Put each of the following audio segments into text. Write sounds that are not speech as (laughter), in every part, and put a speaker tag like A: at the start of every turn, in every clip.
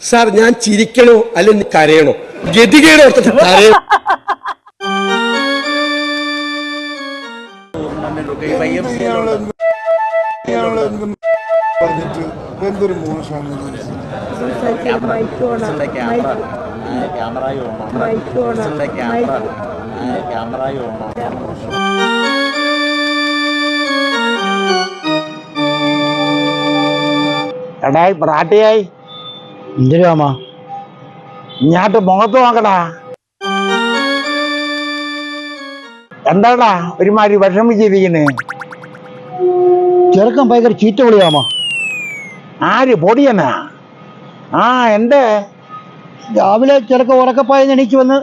A: Sir ഞാൻ ചിരിക്കണോ അല്ലെങ്കിൽ കരയണോ? ഗതികേട് ഓർത്തിട്ട് കരയോ.
B: പറഞ്ഞിട്ട്
C: പ്രാട്ടിയായി എന്തിനാമ ഞാട്ട് മുഖത്ത് നോക്കടാ. എന്താടാ ഒരുമാതിരി വിഷമിച്ചിരിക്കുന്നേ
D: ചെറുക്കൻ ഭയങ്കര ചീറ്റ വിളിയാമോ.
C: ആര്? പൊടിയനാ ആ എന്തേ?
D: രാവിലെ ചെറുക്കം ഉറക്കപ്പായെന്ന് എണീച്ച് വന്ന്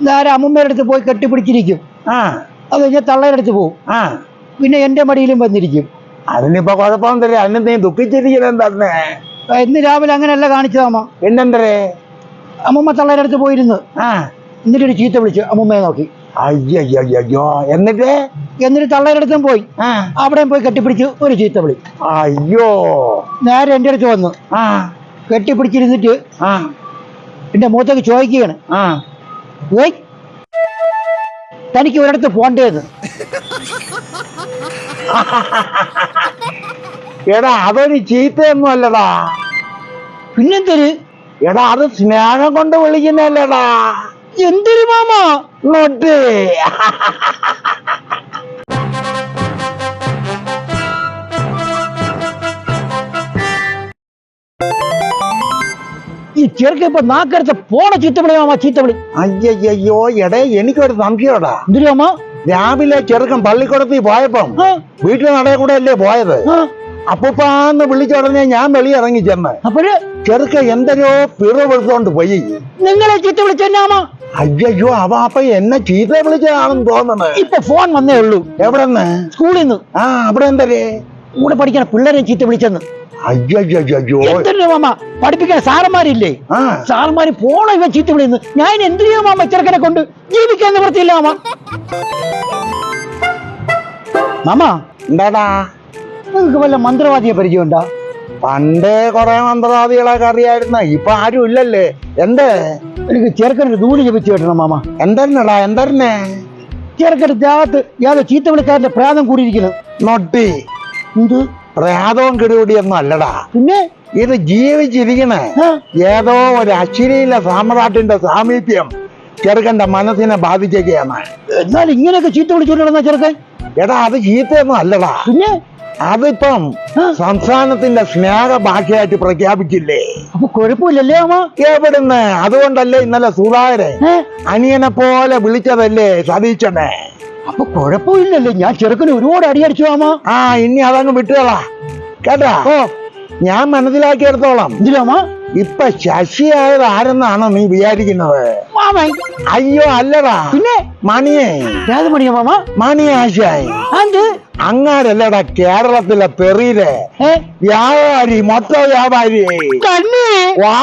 D: നേരെ അമ്മമ്മയുടെ അടുത്ത് പോയി കെട്ടിപ്പിടിച്ചിരിക്കും.
C: ആ.
D: അത് കഴിഞ്ഞാൽ തള്ളയുടെ അടുത്ത് പോകും
C: ആ.
D: പിന്നെ എന്റെ മടിയിലും വന്നിരിക്കും.
C: അതിനിപ്പോ കുഴപ്പമൊന്നുമില്ല. അതിന് നീ ദുഃഖിച്ചിരിക്കുന്നത് എന്താ
D: ഇന്ന് രാവിലെ അങ്ങനെയല്ല കാണിച്ചതാമ്മ
C: എന്നെന്തരേ
D: അമ്മമ്മ തള്ളയുടെ അടുത്ത് പോയിരുന്നു.
C: ആ.
D: എന്നിട്ടൊരു ചീത്ത വിളിച്ചു അമ്മമ്മയെ നോക്കി.
C: അയ്യോ എന്നിട്ട്?
D: എന്നിട്ട് തള്ളയുടെ അടുത്തും പോയി.
C: ആ.
D: അവിടെയും പോയി കെട്ടിപ്പിടിച്ച് ഒരു ചീത്ത വിളി.
C: അയ്യോ.
D: നേരെ എന്റെ അടുത്ത് വന്നു.
C: ആ.
D: കെട്ടിപ്പിടിച്ചിരുന്നിട്ട്
C: ആ.
D: എന്റെ മുഖത്തേക്ക് ചോദിക്കുകയാണ്.
C: ആ.
D: "ഏയ്, തനിക്ക് ഒരിടത്ത് പോണ്ടേന്ന്. (laughs)
C: എടാ അതൊരു ചീത്തയൊന്നും അല്ലടാ.
D: പിന്നെന്തൊരു?
C: എടാ അത് സ്നേഹം കൊണ്ട് വിളിക്കുന്നല്ലേടാ
D: എന്തൊരു മാമ?
C: ഇങ്ങോട്ട്
D: ഈ ചെറുക്ക ഇപ്പൊ നാക്കടുത്ത് പോണ ചീത്തവിളി മാമ ചീത്തവിളി.
C: അയ്യയ്യോ എടേ എനിക്കൊരു സംശയടാ
D: എന്തൊരു മാമ?
C: രാവിലെ ചെറുക്കൻ പള്ളിക്കുടത്തിൽ പോയപ്പം വീട്ടിൽ നടയെ കൂടെ അല്ലേ പോയത്? അപ്പൂപ്പാന്ന് വിളിച്ച ഉടനെ ഞാൻ വെളിയിറങ്ങി ചെന്ന്.
D: അപ്പോഴ്?
C: ചെറുക്ക എന്തരോ പിറവെടുത്തോണ്ട് പോയി.
D: നിങ്ങളെ ചീത്ത വിളിച്ചെന്നെ മാമ
C: അയ്യോ അവ അപ്പൊ എന്നെ ചീത്ത വിളിച്ചതാണെന്ന് തോന്നണേ.
D: ഇപ്പൊ ഫോൺ വന്നേ ഉള്ളൂ.
C: എവിടെന്ന്?
D: സ്കൂളിൽ നിന്ന്.
C: ആ അവിടെ എന്തരേ?
D: കൂടെ പഠിക്കണ പിള്ളേരെ ചീത്ത വിളിച്ചെന്ന്.
C: അയ്യോ
D: എന്തൊരു മാമ പഠിപ്പിക്കാൻ സാറന്മാരില്ലേ? സാറന്മാര് പോണ ഇവ ചീത്ത വിളിയെന്ന് ഞാൻ എന്ത് ചെയ്യും മാമ ചെറുക്കനെ കൊണ്ട് ജീവിക്കാൻ നിവൃത്തിയില്ല മാമ? മാമ
C: എന്താടാ?
D: നിങ്ങൾക്ക് വല്ല മന്ത്രവാദിയെ പരിചയമുണ്ടോ?
C: പണ്ട് കുറെ മന്ത്രവാദികളൊക്കെ അറിയായിരുന്ന ഇപ്പൊ ആരും ഇല്ലല്ലേ? എന്തേ?
D: എനിക്ക് ചെറുക്കനൊരു ദൂടി ജപിച്ചു കിട്ടണം മാമ.
C: എന്തരനടാ എന്തരനെ
D: ചെറുക്കന്റെ ദേഹത്ത് യാതൊരു ചീത്ത വിളിക്കാരന്റെ പ്രേതം കൂടിയിരിക്കുന്നു.
C: നൊട്ടി
D: എന്ത്?
C: പ്രേതവും കിടുപിടിയൊന്നും അല്ലടാ.
D: പിന്നെ?
C: ഇത് ജീവിച്ചിരിക്കണേ. ഏതോ ഒരു അശ്ലീല സാമ്രാട്ടിന്റെ സാമീപ്യം ചെറുക്കന്റെ മനസ്സിനെ ബാധിച്ചേക്കാണ്
D: എന്നാൽ ഇങ്ങനെയൊക്കെ ചീത്ത വിളിച്ചോണ്ടിരുന്ന ചെറുക്കൻ?
C: എടാ അത് ചീത്തയൊന്നും അല്ലടാ.
D: പിന്നെ?
C: അതിപ്പം. സംസ്ഥാനത്തിന്റെ സ്നേഹ ഭാഷയായിട്ട് പ്രഖ്യാപിച്ചില്ലേ?
D: അപ്പൊ കുഴപ്പമില്ലല്ലേ അമ്മ?
C: എവിടുന്ന്? അതുകൊണ്ടല്ലേ ഇന്നലെ സുധാകരൻ അനിയനെ പോലെ വിളിച്ചതല്ലേ സതീശനെ?
D: അപ്പൊ കുഴപ്പമില്ലല്ലേ. ഞാൻ ചെറുക്കന് ഒരുപാട് അടിയടിച്ചു അമ്മ.
C: ആ ഇനി അതങ്ങ് വിട്ടുകളാ. കേട്ടാ?
D: ഓ.
C: ഞാൻ മനസ്സിലാക്കിയെടുത്തോളാം.
D: എന്തിനാ മാമ
C: ഇപ്പൊ ശശിയായത് ആരെന്നാണ് നീ വിചാരിക്കുന്നത്? അയ്യോ അല്ലടാ.
D: പിന്നെ?
C: മണിയേ.
D: മണിയാ മാമ?
C: മണിയാശായി
D: അത്
C: അങ്ങാരല്ലടാ കേരളത്തിലെ പെറിയിലെ
D: ഏ?
C: വ്യാപാരി മൊത്ത വ്യാപാരി
D: തന്നെ?
C: വാ.